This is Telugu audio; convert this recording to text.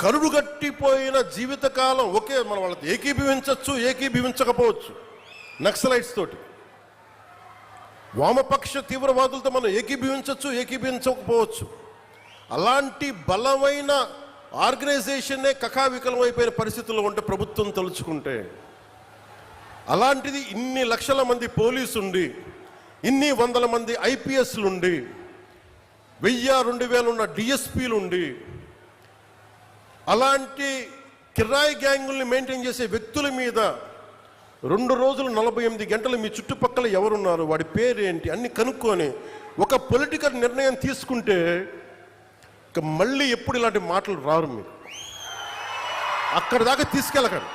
కరుడుగట్టిపోయిన జీవితకాలం ఒకే మనం వాళ్ళతో ఏకీభవించవచ్చు ఏకీభవించకపోవచ్చు. నక్సలైట్స్ తోటి. వామపక్ష తీవ్రవాదులతో మనం ఏకీభవించవచ్చు ఏకీభవించకపోవచ్చు. అలాంటి బలమైన ఆర్గనైజేషన్నే కకావికలమైపోయిన పరిస్థితుల్లో ఉంటే ప్రభుత్వం తలుచుకుంటే అలాంటిది ఇన్ని లక్షల మంది పోలీసుండి ఇన్ని వందల మంది ఐపీఎస్లు ఉండి వెయ్యి రెండు వేలు ఉన్న డిఎస్పీలు ఉండి అలాంటి కిరాయి గ్యాంగుల్ని మెయింటైన్ చేసే వ్యక్తుల మీద రెండు రోజులు నలభై ఎనిమిది గంటలు మీ చుట్టుపక్కల ఎవరున్నారు? వాడి పేరేంటి? అన్ని కనుక్కొని ఒక పొలిటికల్ నిర్ణయం తీసుకుంటే మళ్ళీ ఎప్పుడు ఇలాంటి మాటలు రారు మీరు. అక్కడి దాకా తీసుకెళ్ళకండి.